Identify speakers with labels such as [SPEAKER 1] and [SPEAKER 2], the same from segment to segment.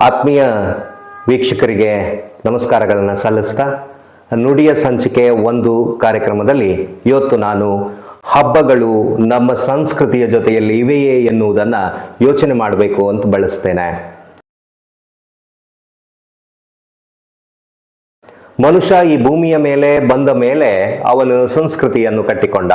[SPEAKER 1] ಆತ್ಮೀಯ ವೀಕ್ಷಕರಿಗೆ ನಮಸ್ಕಾರಗಳನ್ನು ಸಲ್ಲಿಸ್ತಾ, ನುಡಿಯ ಸಂಚಿಕೆ ಒಂದು ಕಾರ್ಯಕ್ರಮದಲ್ಲಿ ಇವತ್ತು ನಾನು ಹಬ್ಬಗಳು ನಮ್ಮ ಸಂಸ್ಕೃತಿಯ ಜೊತೆಯಲ್ಲಿ ಇವೆಯೇ ಎನ್ನುವುದನ್ನು ಯೋಚನೆ ಮಾಡಬೇಕು ಅಂತ ಬಳಸ್ತೇನೆ. ಮನುಷ್ಯ ಈ ಭೂಮಿಯ ಮೇಲೆ ಬಂದ ಮೇಲೆ ಅವನು ಸಂಸ್ಕೃತಿಯನ್ನು ಕಟ್ಟಿಕೊಂಡ.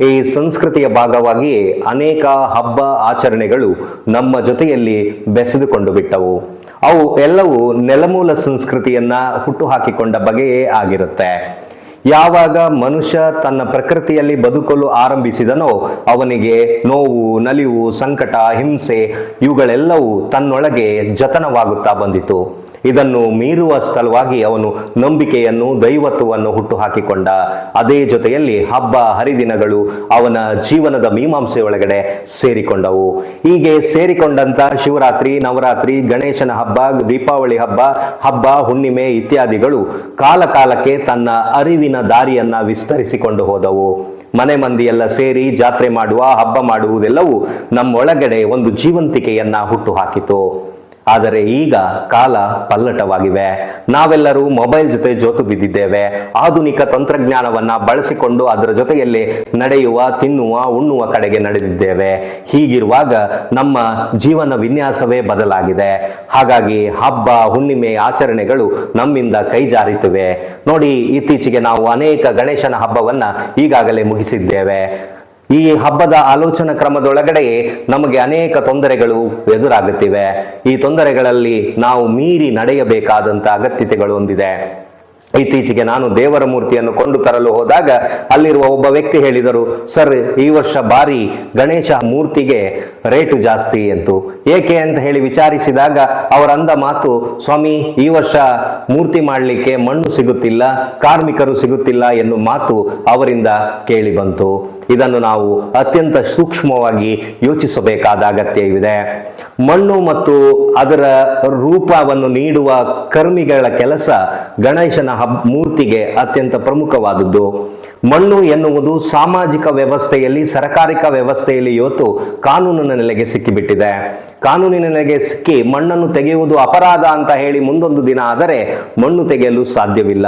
[SPEAKER 1] ಈ ಸಂಸ್ಕೃತಿಯ ಭಾಗವಾಗಿ ಅನೇಕ ಹಬ್ಬ ಆಚರಣೆಗಳು ನಮ್ಮ ಜೊತೆಯಲ್ಲಿ ಬೆಸೆದುಕೊಂಡು ಬಿಟ್ಟವು. ಅವು ಎಲ್ಲವೂ ನೆಲಮೂಲ ಸಂಸ್ಕೃತಿಯನ್ನ ಹುಟ್ಟುಹಾಕಿಕೊಂಡ ಬಗೆಯೇ ಆಗಿರುತ್ತೆ. ಯಾವಾಗ ಮನುಷ್ಯ ತನ್ನ ಪ್ರಕೃತಿಯಲ್ಲಿ ಬದುಕಲು ಆರಂಭಿಸಿದನೋ ಅವನಿಗೆ ನೋವು, ನಲಿವು, ಸಂಕಟ, ಹಿಂಸೆ ಇವುಗಳೆಲ್ಲವೂ ತನ್ನೊಳಗೆ ಜತನವಾಗುತ್ತಾ ಬಂದಿತು. ಇದನ್ನು ಮೀರುವ ಸ್ಥಳವಾಗಿ ಅವನು ನಂಬಿಕೆಯನ್ನು, ದೈವತ್ವವನ್ನು ಹುಟ್ಟುಹಾಕಿಕೊಂಡ. ಅದೇ ಜೊತೆಯಲ್ಲಿ ಹಬ್ಬ, ಹರಿದಿನಗಳು ಅವನ ಜೀವನದ ಮೀಮಾಂಸೆ ಒಳಗಡೆ ಸೇರಿಕೊಂಡವು. ಹೀಗೆ ಸೇರಿಕೊಂಡಂತ ಶಿವರಾತ್ರಿ, ನವರಾತ್ರಿ, ಗಣೇಶನ ಹಬ್ಬ, ದೀಪಾವಳಿ ಹಬ್ಬ ಹಬ್ಬ, ಹುಣ್ಣಿಮೆ ಇತ್ಯಾದಿಗಳು ಕಾಲಕಾಲಕ್ಕೆ ತನ್ನ ಅರಿವಿನ ದಾರಿಯನ್ನ ವಿಸ್ತರಿಸಿಕೊಂಡು ಹೋದವು. ಮನೆ ಮಂದಿಯೆಲ್ಲ ಸೇರಿ ಜಾತ್ರೆ ಮಾಡುವ, ಹಬ್ಬ ಮಾಡುವುದೆಲ್ಲವೂ ನಮ್ಮೊಳಗಡೆ ಒಂದು ಜೀವಂತಿಕೆಯನ್ನ ಹುಟ್ಟುಹಾಕಿತು. ಆದರೆ ಈಗ ಕಾಲ ಪಲ್ಲಟವಾಗಿವೆ. ನಾವೆಲ್ಲರೂ ಮೊಬೈಲ್ ಜೊತೆ ಜೋತು ಬಿದ್ದಿದ್ದೇವೆ. ಆಧುನಿಕ ತಂತ್ರಜ್ಞಾನವನ್ನ ಬಳಸಿಕೊಂಡು ಅದರ ಜೊತೆಯಲ್ಲಿ ನಡೆಯುವ, ತಿನ್ನುವ, ಉಣ್ಣುವ ಕಡೆಗೆ ನಡೆದಿದ್ದೇವೆ. ಹೀಗಿರುವಾಗ ನಮ್ಮ ಜೀವನ ವಿನ್ಯಾಸವೇ ಬದಲಾಗಿದೆ. ಹಾಗಾಗಿ ಹಬ್ಬ, ಹುಣ್ಣಿಮೆ ಆಚರಣೆಗಳು ನಮ್ಮಿಂದ ಕೈ ಜಾರಿತಿವೆ. ನೋಡಿ, ಇತ್ತೀಚೆಗೆ ನಾವು ಅನೇಕ ಗಣೇಶನ ಹಬ್ಬವನ್ನ ಈಗಾಗಲೇ ಮುಗಿಸಿದ್ದೇವೆ. ಈ ಹಬ್ಬದ ಆಲೋಚನಾ ಕ್ರಮದೊಳಗಡೆ ನಮಗೆ ಅನೇಕ ತೊಂದರೆಗಳು ಎದುರಾಗುತ್ತಿವೆ. ಈ ತೊಂದರೆಗಳಲ್ಲಿ ನಾವು ಮೀರಿ ನಡೆಯಬೇಕಾದಂತ ಅಗತ್ಯತೆಗಳು ಹೊಂದಿದೆ ಇತ್ತೀಚೆಗೆ ನಾನು ದೇವರ ಮೂರ್ತಿಯನ್ನು ಕೊಂಡು ತರಲು ಹೋದಾಗ ಅಲ್ಲಿರುವ ಒಬ್ಬ ವ್ಯಕ್ತಿ ಹೇಳಿದರು, ಸರ್, ಈ ವರ್ಷ ಬಾರಿ ಗಣೇಶ ಮೂರ್ತಿಗೆ ರೇಟು ಜಾಸ್ತಿ ಎಂತು ಏಕೆ ಅಂತ ಹೇಳಿ ವಿಚಾರಿಸಿದಾಗ ಅವರಂದ ಮಾತು, ಸ್ವಾಮಿ, ಈ ವರ್ಷ ಮೂರ್ತಿ ಮಾಡಲಿಕ್ಕೆ ಮಣ್ಣು ಸಿಗುತ್ತಿಲ್ಲ, ಕಾರ್ಮಿಕರು ಸಿಗುತ್ತಿಲ್ಲ ಎನ್ನುವ ಮಾತು ಅವರಿಂದ ಕೇಳಿ ಬಂತು. ಇದನ್ನು ನಾವು ಅತ್ಯಂತ ಸೂಕ್ಷ್ಮವಾಗಿ ಯೋಚಿಸಬೇಕಾದ ಅಗತ್ಯವಿದೆ. ಮಣ್ಣು ಮತ್ತು ಅದರ ರೂಪವನ್ನು ನೀಡುವ ಕರ್ಮಿಗಳ ಕೆಲಸ ಗಣೇಶನ ಹಬ್ ಮೂರ್ತಿಗೆ ಅತ್ಯಂತ ಪ್ರಮುಖವಾದದ್ದು. ಮಣ್ಣು ಎನ್ನುವುದು ಸಾಮಾಜಿಕ ವ್ಯವಸ್ಥೆಯಲ್ಲಿ, ಸರಕಾರಿಕ ವ್ಯವಸ್ಥೆಯಲ್ಲಿ ಇವತ್ತು ಕಾನೂನಿನ ನೆಲೆಗೆ ಸಿಕ್ಕಿಬಿಟ್ಟಿದೆ. ಕಾನೂನಿನ ನೆಲೆಗೆ ಸಿಕ್ಕಿ ಮಣ್ಣನ್ನು ತೆಗೆಯುವುದು ಅಪರಾಧ ಅಂತ ಹೇಳಿ ಮುಂದೊಂದು ದಿನ ಆದರೆ ಮಣ್ಣು ತೆಗೆಯಲು ಸಾಧ್ಯವಿಲ್ಲ.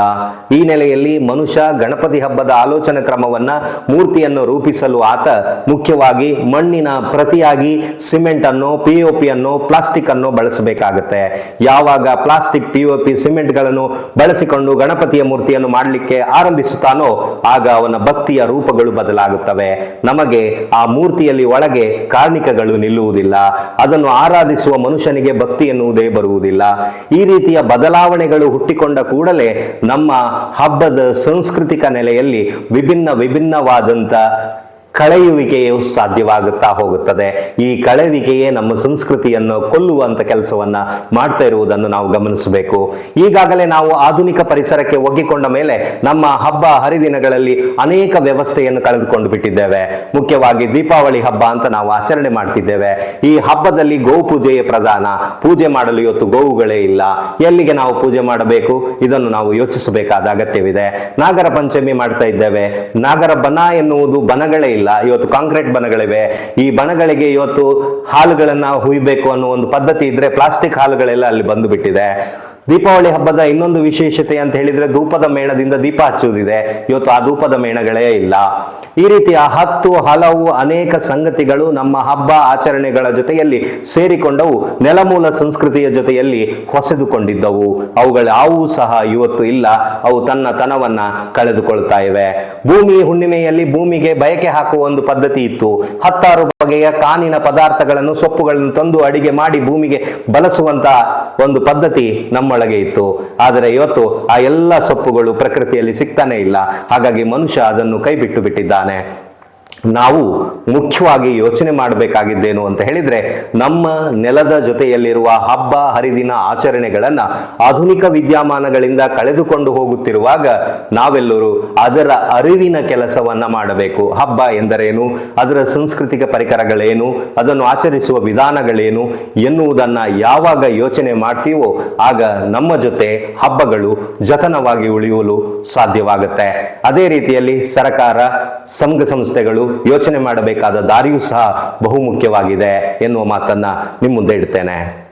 [SPEAKER 1] ಈ ನೆಲೆಯಲ್ಲಿ ಮನುಷ್ಯ ಗಣಪತಿ ಹಬ್ಬದ ಆಲೋಚನಾ ಕ್ರಮವನ್ನ ಮೂರ್ತಿಯನ್ನು ರೂಪಿಸಲು ಆತ ಮುಖ್ಯವಾಗಿ ಮಣ್ಣಿನ ಪ್ರತಿಯಾಗಿ ಸಿಮೆಂಟ್ ಅನ್ನು ಪಿಒಪಿ ಅನ್ನು, ಪ್ಲಾಸ್ಟಿಕ್ ಅನ್ನು ಬಳಸಬೇಕಾಗುತ್ತೆ. ಯಾವಾಗ ಪ್ಲಾಸ್ಟಿಕ್ ಪಿಒಪಿ ಸಿಮೆಂಟ್ಗಳನ್ನು ಬಳಸಿಕೊಂಡು ಗಣಪತಿಯ ಮೂರ್ತಿಯನ್ನು ಮಾಡಲಿಕ್ಕೆ ಆರಂಭಿಸುತ್ತಾನೋ ಆಗ ಅವನ ಭಕ್ತಿಯ ರೂಪಗಳು ಬದಲಾಗುತ್ತವೆ. ನಮಗೆ ಆ ಮೂರ್ತಿಯಲ್ಲಿ ಒಳಗೆ ಕಾರ್ಣಿಕಗಳು ನಿಲ್ಲುವುದಿಲ್ಲ. ಅದನ್ನು ಆರಾಧಿಸುವ ಮನುಷ್ಯನಿಗೆ ಭಕ್ತಿ ಎನ್ನುವುದೇ ಬರುವುದಿಲ್ಲ. ಈ ರೀತಿಯ ಬದಲಾವಣೆಗಳು ಹುಟ್ಟಿಕೊಂಡ ಕೂಡಲೇ ನಮ್ಮ ಹಬ್ಬದ ಸಾಂಸ್ಕೃತಿಕ ನೆಲೆಯಲ್ಲಿ ವಿಭಿನ್ನ ವಿಭಿನ್ನವಾದಂತ ಕಳೆಯುವಿಕೆಯು ಸಾಧ್ಯವಾಗುತ್ತಾ ಹೋಗುತ್ತದೆ. ಈ ಕಳೆಯುವಿಕೆಯೇ ನಮ್ಮ ಸಂಸ್ಕೃತಿಯನ್ನು ಕೊಲ್ಲುವಂತ ಕೆಲಸವನ್ನ ಮಾಡ್ತಾ ಇರುವುದನ್ನು ನಾವು ಗಮನಿಸಬೇಕು. ಈಗಾಗಲೇ ನಾವು ಆಧುನಿಕ ಪರಿಸರಕ್ಕೆ ಒಗ್ಗಿಕೊಂಡ ಮೇಲೆ ನಮ್ಮ ಹಬ್ಬ ಹರಿದಿನಗಳಲ್ಲಿ ಅನೇಕ ವ್ಯವಸ್ಥೆಯನ್ನು ಕಳೆದುಕೊಂಡು ಬಿಟ್ಟಿದ್ದೇವೆ. ಮುಖ್ಯವಾಗಿ ದೀಪಾವಳಿ ಹಬ್ಬ ಅಂತ ನಾವು ಆಚರಣೆ ಮಾಡ್ತಿದ್ದೇವೆ. ಈ ಹಬ್ಬದಲ್ಲಿ ಗೋ ಪೂಜೆಯೇ ಪ್ರಧಾನ. ಪೂಜೆ ಮಾಡಲು ಇವತ್ತು ಗೋವುಗಳೇ ಇಲ್ಲ. ಎಲ್ಲಿಗೆ ನಾವು ಪೂಜೆ ಮಾಡಬೇಕು? ಇದನ್ನು ನಾವು ಯೋಚಿಸಬೇಕಾದ ಅಗತ್ಯವಿದೆ. ನಾಗರ ಪಂಚಮಿ ಮಾಡ್ತಾ ಇದ್ದೇವೆ. ನಾಗರ ಬನ ಎನ್ನುವುದು ಬನಗಳೇ ಇಲ್ಲ. ಇವತ್ತು ಕಾಂಕ್ರೀಟ್ ಬನಗಳಿವೆ ಈ ಬಣಗಳಿಗೆ ಇವತ್ತು ಹಾಲುಗಳನ್ನ ಹುಯ್ಬೇಕು ಅನ್ನೋ ಒಂದು ಪದ್ಧತಿ ಇದ್ರೆ ಪ್ಲಾಸ್ಟಿಕ್ ಹಾಲುಗಳೆಲ್ಲ ಅಲ್ಲಿ ಬಂದು ಬಿಟ್ಟಿದೆ. ದೀಪಾವಳಿ ಹಬ್ಬದ ಇನ್ನೊಂದು ವಿಶೇಷತೆ ಅಂತ ಹೇಳಿದ್ರೆ ಧೂಪದ ಮೇಣದಿಂದ ದೀಪ ಹಚ್ಚುವುದಿದೆ. ಇವತ್ತು ಆ ಧೂಪದ ಮೇಣಗಳೇ ಇಲ್ಲ. ಈ ರೀತಿಯ ಹತ್ತು ಹಲವು ಅನೇಕ ಸಂಗತಿಗಳು ನಮ್ಮ ಹಬ್ಬ ಆಚರಣೆಗಳ ಜೊತೆಯಲ್ಲಿ ಸೇರಿಕೊಂಡವು. ನೆಲಮೂಲ ಸಂಸ್ಕೃತಿಯ ಜೊತೆಯಲ್ಲಿ ಹೊಸೆದುಕೊಂಡಿದ್ದವು. ಅವುಗಳ ಯಾವೂ ಸಹ ಇವತ್ತು ಇಲ್ಲ. ಅವು ತನ್ನ ತನವನ್ನ ಕಳೆದುಕೊಳ್ತಾ ಇವೆ. ಭೂಮಿ ಹುಣ್ಣಿಮೆಯಲ್ಲಿ ಭೂಮಿಗೆ ಬಯಕೆ ಹಾಕುವ ಒಂದು ಪದ್ಧತಿ ಇತ್ತು. ಹತ್ತಾರು ಬಗೆಯ ಕಾನಿನ ಪದಾರ್ಥಗಳನ್ನು ಸೊಪ್ಪುಗಳನ್ನು ತಂದು ಅಡಿಗೆ ಮಾಡಿ ಭೂಮಿಗೆ ಬಳಸುವಂತ ಒಂದು ಪದ್ಧತಿ ನಮ್ಮೊಳಗೆ ಇತ್ತು. ಆದರೆ ಇವತ್ತು ಆ ಎಲ್ಲ ಸೊಪ್ಪುಗಳು ಪ್ರಕೃತಿಯಲ್ಲಿ ಸಿಗ್ತಾನೆ ಇಲ್ಲ. ಹಾಗಾಗಿ ಮನುಷ್ಯ ಅದನ್ನು ಕೈ ಬಿಟ್ಟು ಬಿಟ್ಟಿದ್ದಾನೆ. ನಾವು ಮುಖ್ಯವಾಗಿ ಯೋಚನೆ ಮಾಡಬೇಕಾಗಿದ್ದೇನು ಅಂತ ಹೇಳಿದ್ರೆ ನಮ್ಮ ನೆಲದ ಜೊತೆಯಲ್ಲಿರುವ ಹಬ್ಬ, ಹರಿದಿನ ಆಚರಣೆಗಳನ್ನ ಆಧುನಿಕ ವಿದ್ಯಮಾನಗಳಿಂದ ಕಳೆದುಕೊಂಡು ಹೋಗುತ್ತಿರುವಾಗ ನಾವೆಲ್ಲರೂ ಅದರ ಅರಿವಿನ ಕೆಲಸವನ್ನ ಮಾಡಬೇಕು. ಹಬ್ಬ ಎಂದರೇನು? ಅದರ ಸಾಂಸ್ಕೃತಿಕ ಪರಿಕರಗಳೇನು? ಅದನ್ನು ಆಚರಿಸುವ ವಿಧಾನಗಳೇನು? ಎನ್ನುವುದನ್ನ ಯಾವಾಗ ಯೋಚನೆ ಮಾಡ್ತೀವೋ ಆಗ ನಮ್ಮ ಜೊತೆ ಹಬ್ಬಗಳು ಜತನವಾಗಿ ಉಳಿಯಲು ಸಾಧ್ಯವಾಗುತ್ತೆ. ಅದೇ ರೀತಿಯಲ್ಲಿ ಸರಕಾರ, ಸಂಘ ಸಂಸ್ಥೆಗಳು ಯೋಚನೆ ಮಾಡಬೇಕಾದ ದಾರಿಯೂ ಸಹ ಬಹುಮುಖ್ಯವಾಗಿದೆ ಎನ್ನುವ ಮಾತನ್ನ ನಿಮ್ಮ ಮುಂದೆ ಇಡ್ತೇನೆ.